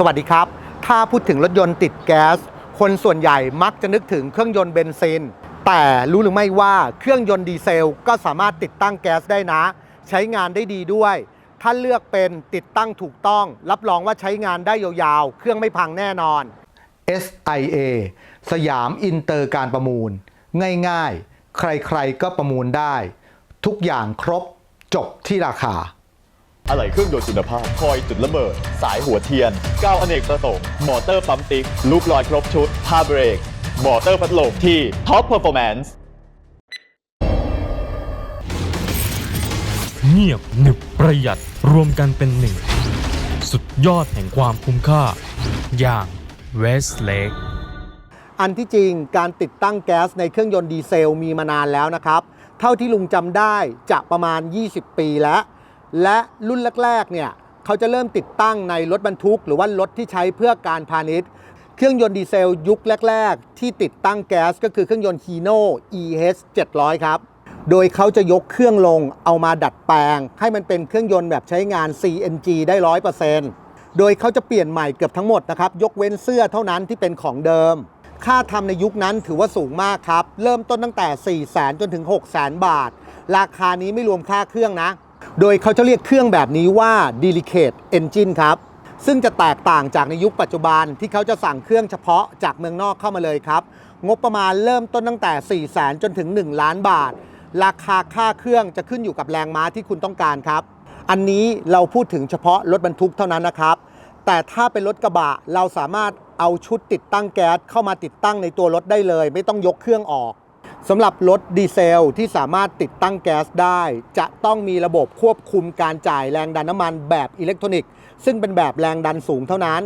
สวัสดีครับ ถ้าพูดถึงรถยนต์ติดแก๊ส คนส่วนใหญ่มักจะนึกถึงเครื่องยนต์เบนซิน แต่รู้หรือไม่ว่าเครื่องยนต์ดีเซลก็สามารถติดตั้งแก๊สได้นะ ใช้งานได้ดีด้วย ถ้าเลือกเป็นติดตั้งถูกต้อง รับรองว่าใช้งานได้ยาวๆ เครื่องไม่พังแน่นอน SIA สยามอินเตอร์การประมูล ง่ายๆ ใครๆก็ประมูลได้ ทุกอย่างครบจบที่ราคา อะไหล่เครื่องยนต์คุณภาพ คอยจุดระเบิด สายหัวเทียนก้าวอเนกประสงค์ มอเตอร์ปั๊มติ๊ก ลูกลอยครบชุดผ้าเบรก มอเตอร์พัดลมที่ท็อปเพอร์ฟอร์แมนซ์เงียบหนึบประหยัดรวมกันเป็นหนึ่ง สุดยอดแห่งความคุ้มค่า อย่าง Westlake อันที่จริงการติดตั้งแก๊สในเครื่องยนต์ดีเซลมีมานานแล้วนะครับ เท่าที่ลุงจำได้จะประมาณ 20 ปีแล้ว และรุ่นแรกๆเนี่ยเขาจะเริ่มติดตั้งในรถบรรทุก หรือว่ารถที่ใช้เพื่อการพาณิชย์ เครื่องยนต์ดีเซลยุคแรก ๆ ที่ติดตั้งแก๊สก็คือเครื่องยนต์ Hino EH 700 ครับ โดยเขาจะยกเครื่องลงเอามาดัดแปลง ให้มันเป็นเครื่องยนต์แบบใช้งาน CNG ได้ 100%โดยเขาจะเปลี่ยนใหม่เกือบทั้งหมดนะครับยกเว้นเสื้อเท่านั้นที่เป็นของเดิมค่าทำในยุคนั้นถือว่าสูงมากครับ เริ่มต้นตั้งแต่ 4 0 0แสนจนถึง 6 0 0แสนบาท ราคานี้ไม่รวมค่าเครื่องนะ โดยเขาจะเรียกเครื่องแบบนี้ว่า Delicate Engine ครับ ซึ่งจะแตกต่างจากในยุคปัจจุบันที่เขาจะสั่งเครื่องเฉพาะจากเมืองนอกเข้ามาเลยครับ งบประมาณเริ่มต้นตั้งแต่ 4 0 0แสนจนถึง 1 ล้านบาท ราคาค่าเครื่องจะขึ้นอยู่กับแรงม้าที่คุณต้องการครับ อันนี้เราพูดถึงเฉพาะรถบรรทุกเท่านั้นนะครับ แต่ถ้าเป็นรถกระบะเราสามารถเอาชุดติดตั้งแก๊สเข้ามาติดตั้งในตัวรถได้เลย ไม่ต้องยกเครื่องออก สำหรับรถดีเซลที่สามารถติดตั้งแก๊สได้ จะต้องมีระบบควบคุมการจ่ายแรงดันน้ำมันแบบอิเล็กทรอนิกส์ ซึ่งเป็นแบบแรงดันสูงเท่านั้น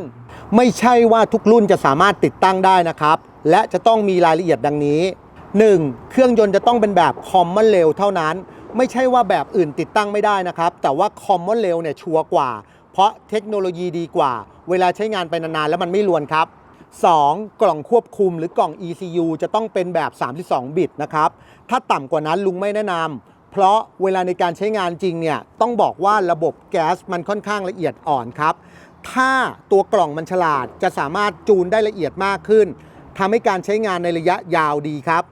ไม่ใช่ว่าทุกรุ่นจะสามารถติดตั้งได้นะครับ และจะต้องมีรายละเอียดดังนี้ 1. เครื่องยนต์จะต้องเป็นแบบ Common Rail เท่านั้น ไม่ใช่ว่าแบบอื่นติดตั้งไม่ได้นะครับ แต่ว่า Common Rail เนี่ยชัวร์กว่า เพราะเทคโนโลยีดีกว่า เวลาใช้งานไปนานๆแล้วมันไม่รวนครับ 2. กล่องควบคุมหรือกล่อง ECU จะต้องเป็นแบบ 32 บิตนะครับ ถ้าต่ำกว่านั้นลุงไม่แนะนำเพราะเวลาในการใช้งานจริงเนี่ยต้องบอกว่าระบบแก๊สมันค่อนข้างละเอียดอ่อนครับ ถ้าตัวกล่องมันฉลาดจะสามารถจูนได้ละเอียดมากขึ้นทำให้การใช้งานในระยะยาวดีครับ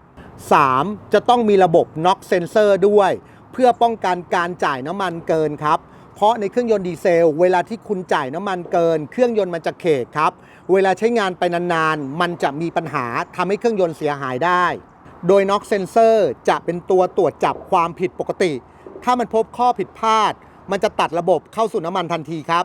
3. จะต้องมีระบบ NOx sensor ด้วย เพื่อป้องกันการจ่ายน้ำมันเกินครับ พราะในเครื่องยนต์ดีเซล เวลาที่คุณจ่ายน้ำมันเกิน เครื่องยนต์มันจะเขกครับ เวลาใช้งานไปนานๆ มันจะมีปัญหาทำให้เครื่องยนต์เสียหายได้ โดย NOx sensor จะเป็นตัวตรวจจับความผิดปกติ ถ้ามันพบข้อผิดพลาด มันจะตัดระบบเข้าสู่น้ำมันทันทีครับ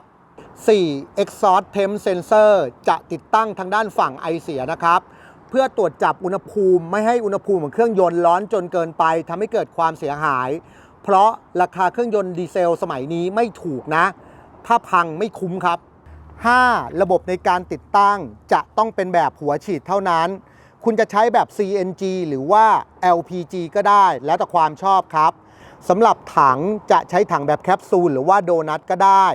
4. exhaust temp sensor จะติดตั้งทางด้านฝั่งไอเสียนะครับ เพื่อตรวจจับอุณหภูมิไม่ให้อุณหภูมิของเครื่องยนต์ร้อนจนเกินไปทำให้เกิดความเสียหาย เพราะราคาเครื่องยนต์ดีเซลสมัยนี้ไม่ถูกนะ ถ้าพังไม่คุ้มครับ 5. ระบบในการติดตั้งจะต้องเป็นแบบหัวฉีดเท่านั้น คุณจะใช้แบบ CNG หรือว่า LPG ก็ได้แล้วแต่ความชอบครับสำหรับถังจะใช้ถังแบบแคปซูลหรือว่าโดนัทก็ได้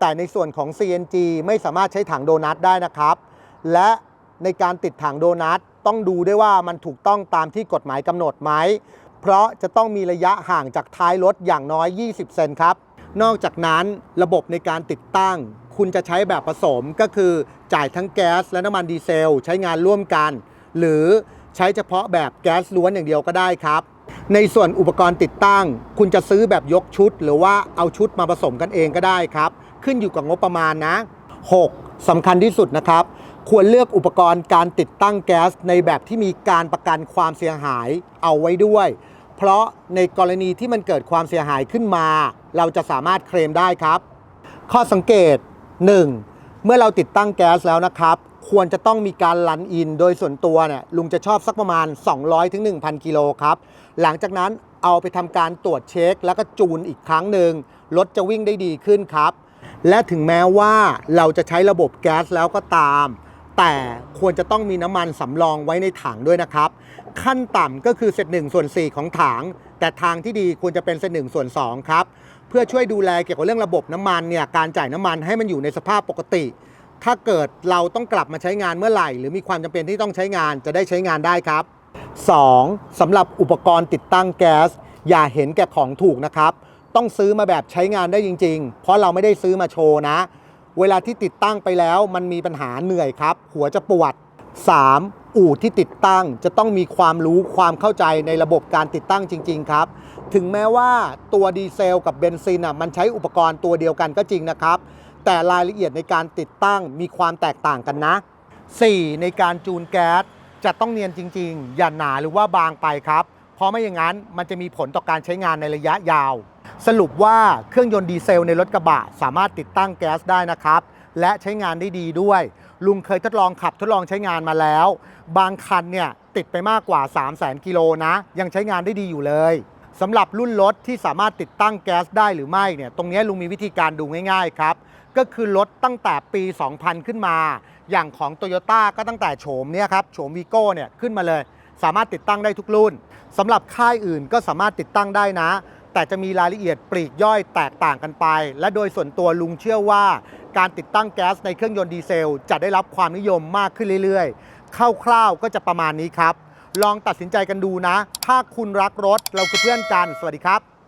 แต่ในส่วนของ CNG ไม่สามารถใช้ถังโดนัทได้นะครับ และในการติดถังโดนัทต้องดูด้วยว่ามันถูกต้องตามที่กฎหมายกำหนดไหม เพราะจะต้องมีระยะห่างจากท้ายรถอย่างน้อย 20 เซนครับ นอกจากนั้นระบบในการติดตั้ง คุณจะใช้แบบผสมก็คือจ่ายทั้งแก๊สและน้ำมันดีเซล ใช้งานร่วมกัน หรือใช้เฉพาะแบบแก๊สล้วนอย่างเดียวก็ได้ครับ ในส่วนอุปกรณ์ติดตั้ง คุณจะซื้อแบบยกชุด หรือว่าเอาชุดมาผสมกันเองก็ได้ครับ ขึ้นอยู่กับงบประมาณนะ 6. สำคัญที่สุดนะครับ ควรเลือกอุปกรณ์การติดตั้งแก๊สในแบบที่มีการประกันความเสียหายเอาไว้ด้วย เพราะในกรณีที่มันเกิดความเสียหายขึ้นมา เราจะสามารถเคลมได้ครับ ข้อสังเกต 1. เมื่อเราติดตั้งแก๊สแล้วนะครับ ควรจะต้องมีการลันอิน โดยส่วนตัวเนี่ยลุงจะชอบสักประมาณ 200-1,000 กิโลครับ หลังจากนั้นเอาไปทำการตรวจเช็ค แล้วก็จูนอีกครั้งหนึ่งรถจะวิ่งได้ดีขึ้นครับ และถึงแม้ว่าเราจะใช้ระบบแก๊สแล้วก็ตาม แต่ควรจะต้องมีน้ำมันสำรองไว้ในถังด้วยนะครับ ขั้นต่ำก็คือเศษหนึ่งส่วน 4 ของถังแต่ทางที่ดีควรจะเป็นเศษหนึ่งส่วน 2 ครับ เพื่อช่วยดูแลเกี่ยวกับเรื่องระบบน้ำมันเนี่ยการจ่ายน้ำมันให้มันอยู่ในสภาพปกติ ถ้าเกิดเราต้องกลับมาใช้งานเมื่อไหร่ หรือมีความจำเป็นที่ต้องใช้งานจะได้ใช้งานได้ครับ 2. สำหรับอุปกรณ์ติดตั้งแก๊ส อย่าเห็นแก่ของถูกนะครับ ต้องซื้อมาแบบใช้งานได้จริง ๆ เพราะเราไม่ได้ซื้อมาโชว์นะ เวลาที่ติดตั้งไปแล้วมันมีปัญหาเหนื่อยครับ หัวจะปวด 3. อู่ที่ติดตั้งจะต้องมีความรู้ความเข้าใจในระบบการติดตั้งจริง ๆ ครับ ถึงแม้ว่าตัวดีเซลกับเบนซินอะมันใช้อุปกรณ์ตัวเดียวกันก็จริงนะครับ แต่รายละเอียดในการติดตั้งมีความแตกต่างกันนะ 4. ในการจูนแก๊สจะต้องเนียนจริง ๆ อย่าหนาหรือว่าบางไปครับ เพราะไม่อย่างนั้นมันจะมีผลต่อการใช้งานในระยะยาว สรุปว่าเครื่องยนต์ดีเซลในรถกระบะสามารถติดตั้งแก๊สได้นะครับ และใช้งานได้ดีด้วย ลุงเคยทดลองขับทดลองใช้งานมาแล้ว บางคันเนี่ยติดไปมากกว่า 3 0 0 0 0 0กิโลนะ ยังใช้งานได้ดีอยู่เลยสำหรับรุ่นรถที่สามารถติดตั้งแก๊สได้หรือไม่เนี่ยตรงนี้ลุงมีวิธีการดูง่ายๆครับ ก็คือรถตั้งแต่ปี 2000 ขึ้นมา อย่างของ t o y ยต้ก็ตั้งแต่โฉมเนี่ยครับโฉมวีโก้เนี่ยขึ้นมาเลย สามารถติดตั้งได้ทุกรุ่นสำหรับค่ายอื่นก็สามารถติดตั้งได้นะ แต่จะมีรายละเอียดปลีกย่อยแตกต่างกันไป และโดยส่วนตัวลุงเชื่อว่า การติดตั้งแก๊สในเครื่องยนต์ดีเซล จะได้รับความนิยมมากขึ้นเรื่อยๆ คร่าวๆก็จะประมาณนี้ครับ ลองตัดสินใจกันดูนะ ถ้าคุณรักรถเราคือเพื่อนกัน สวัสดีครับ